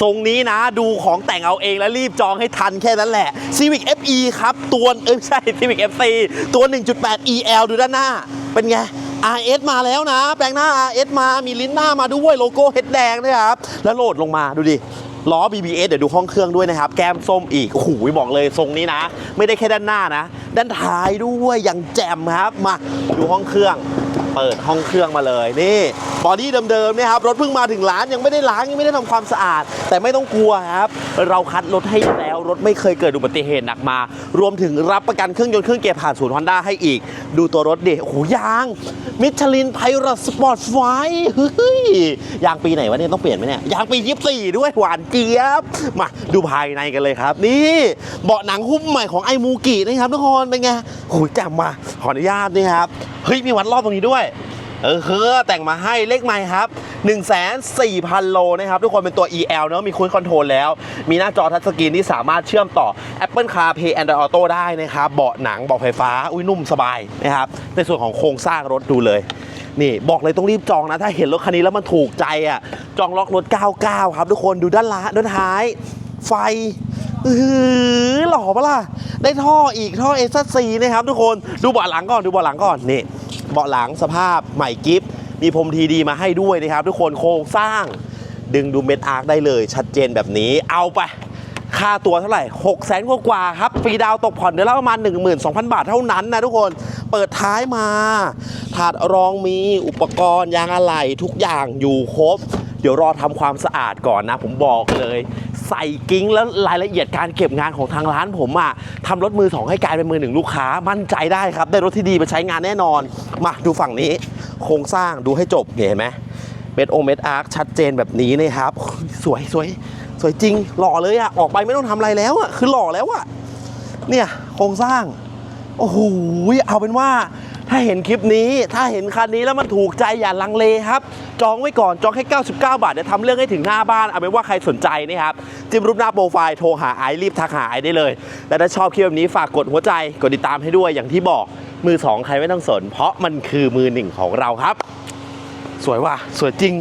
ทรงนี้นะดูของแต่งเอาเองแล้วรีบจองให้ทันแค่นั้นแหละ Civic FE ครับ ตัวเอ้ยไม่ใช่ Civic FC ตัว 1.8 EL ดูด้านหน้า เป็นไง RS มาแล้วนะ แปลงหน้า RS มามีลิ้นหน้ามาด้วยโลโก้เฮดแดงด้วยครับ แล้วโหลดลงมาดูดิล้อ BBS เดี๋ยวดูห้องเครื่องด้วยนะครับ แก้มส้มอีก โอ้โห บอกเลยทรงนี้นะ ไม่ได้แค่ด้านหน้านะ ด้านท้ายด้วยอย่างแจ่มครับ มาดูห้องเครื่อง เปิดห้องเครื่องมาเลยนี่บอดี้เดิมๆเนี่ยครับรถเพิ่งมาถึงร้านยังไม่ได้ล้างยังไม่ได้ทำความสะอาด แต่ไม่ต้องกลัวครับ เราคัดรถให้แล้วรถไม่เคยเกิดอุบัติเหตุหนักมา รวมถึงรับประกันเครื่องยนต์เครื่องเกียร์ผ่านศูนย์ฮอนด้าให้อีก ดูตัวรถดิโอ้โหยางมิชลินไพรสปอร์ตไฟเฮ้ยยางปีไหนวะเนี่ยต้องเปลี่ยนไหมเนี่ยยางปี24ด้วยหวานเจี๊ยบมาดูภายในกันเลยครับ นี่เบาะหนังหุ้มใหม่ของไอมูกินะครับทุกคนเป็นไงโอ้โหแจ่มมาขออนุญาตนี่ครับ เฮ้ยมีวัดรอบตรงนี้ด้วย เออคือแต่งมาให้เลขใหม่ครับ 1 4 0 0 0 โลนะครับ ทุกคนเป็นตัว EL เนอะมีคุยคอนโทรลแล้ว มีหน้าจอทัชสกรีนที่สามารถเชื่อมต่อ Apple CarPlay Android Auto ได้นะครับ เบาะหนังเบาะไฟฟ้า อุ้ยนุ่มสบายนะครับ ในส่วนของโครงสร้างรถดูเลยนี่บอกเลยต้องรีบจองนะ ถ้าเห็นรถคันนี้แล้วมันถูกใจอะ จองล็อกรถ 99 ครับ ทุกคนดูด้านล่างด้านท้าย ไฟอืออหล่อปะล่ะ ได้ท่ออีกท่อเอสซีนะครับทุกคนดูเบาะหลังก่อนดูเบาะหลังก่อนนี่เบาะหลังสภาพใหม่กิฟต์มีพรมทีดีมาให้ด้วยนะครับ ทุกคนโครงสร้าง ดึงดูเม็ดอาร์คได้เลย ชัดเจนแบบนี้เอาไปค่าตัวเท่าไหร่6 0แสนกว่าครับฟรีดาวตกผ่อนเดือนละประมาณ 12,000 บาทเท่านั้นนะทุกคน เปิดท้ายมา ถาดรองมีอุปกรณ์ยางอะไหล่ทุกอย่างอยู่ครบ เดี๋ยวรอทำความสะอาดก่อนนะ ผมบอกเลย ใส่กิ้งแล้วรายละเอียดการเก็บงานของทางร้านผมอะทำรถมือสองให้กลายเป็นมือหนึ่งลูกค้ามั่นใจได้ครับ ได้รถที่ดีไปใช้งานแน่นอน มาดูฝั่งนี้ โครงสร้างดูให้จบเนี่ยเห็นไหมเม็ดโอเม็ดอาร์คชัดเจนแบบนี้นะครับ สวยสวยสวยจริง หล่อเลยอะออกไปไม่ต้องทำอะไรแล้วอะคือหล่อแล้วอะเนี่ยโครงสร้างโอ้โหเอาเป็นว่า ถ้าเห็นคลิปนี้ถ้าเห็นคันนี้แล้วมันถูกใจอย่าลังเลครับ จองไว้ก่อนจองแค่ 99 บาทเดี๋ยวทำเรื่องให้ถึงหน้าบ้านเอาเป็นว่าใครสนใจนี่ครับจิ้มรูปหน้าโปรไฟล์โทรหาไอซ์รีบทักหาไอซ์ได้เลย และถ้าชอบคลิปแบบนี้ฝากกดหัวใจกดติดตามให้ด้วยอย่างที่บอกมือสองใครไม่ต้องสน เพราะมันคือมือหนึ่งของเราครับ สวยว่ะสวยจริง